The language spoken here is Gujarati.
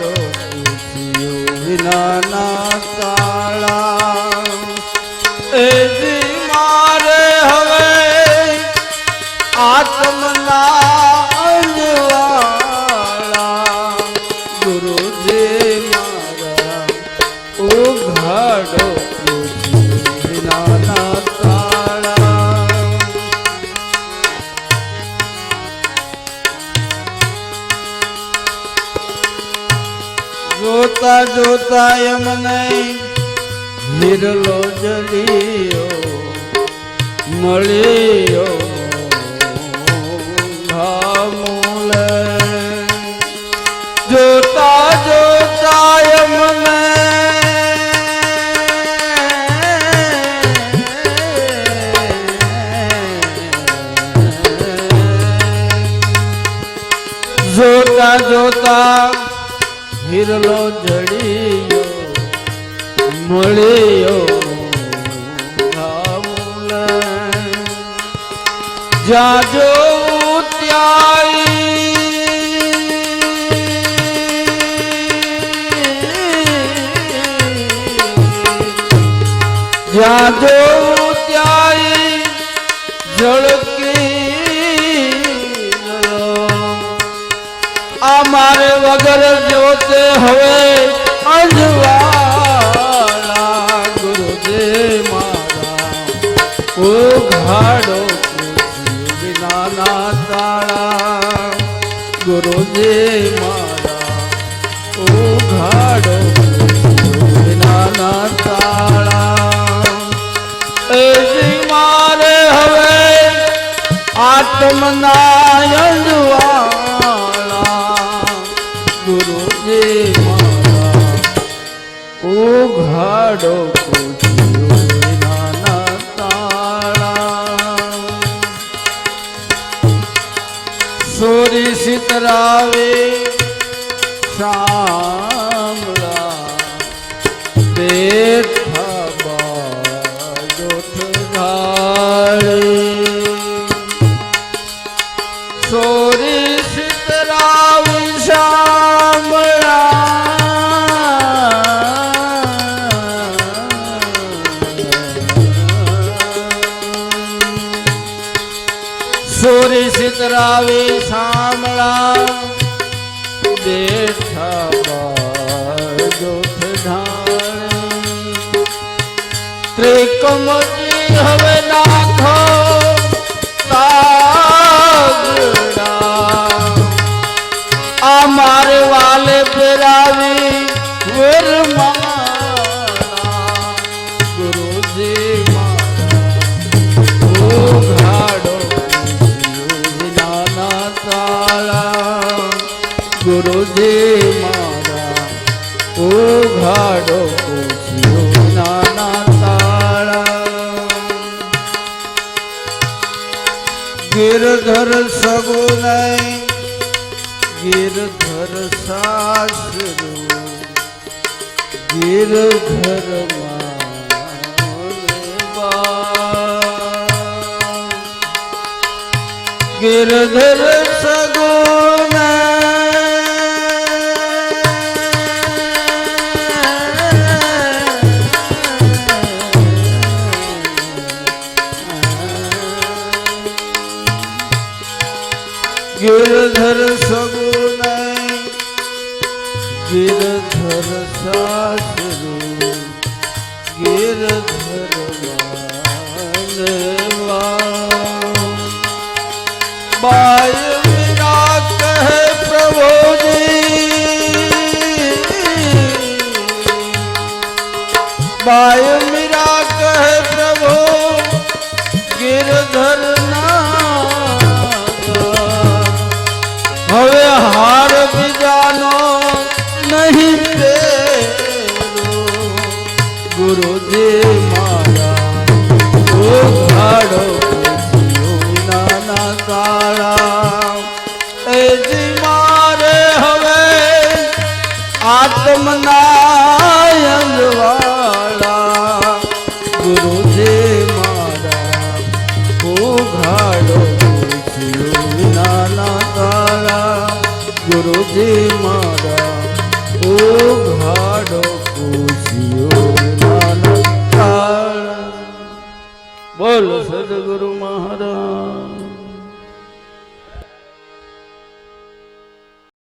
દો વિના જોતા જોતા એમને હિરલો જલિયો મળ્યો. હિરલો જડિયો મળ્યો જાજો ત્યાય. જાજો ત્યાય જ્યાં મારે વગર જોતે હવે અંજવાળા ગુરુદેવ મારા. ઓ ઘાડો તાળા. ગુરુદેવ મારા ઓ ઘાડો તાળા. એ મારે હવે તાળા. સોરી સિતરાવે શામળા. બેઠા બાજોઠ ઢાળી સિતરાવી શામળા બેઠા ત્રિકમજી ગુરુજી મારા ઓ ઘાડો પૂછ્યો નાના તાળા. ગિરધર સગુનય ગિરધર સાસરો ગિરધર ગિરધર ગિરધર સગુન ગિરધર સાસરો ગિરધર બાય મીરા કહે પ્રભુજી. બાય મીરા કહે પ્રભુ ગિરધર ગુરુજી મારા ઓ ઘાડો નાના તાળા એ જી મારે હવે આત્મનાયંદવાળા ગુરુજી મારા ઓ ઘાડો નાના ગુરુજી મારા ઓ બોલ સદગુરુ મહારાજ.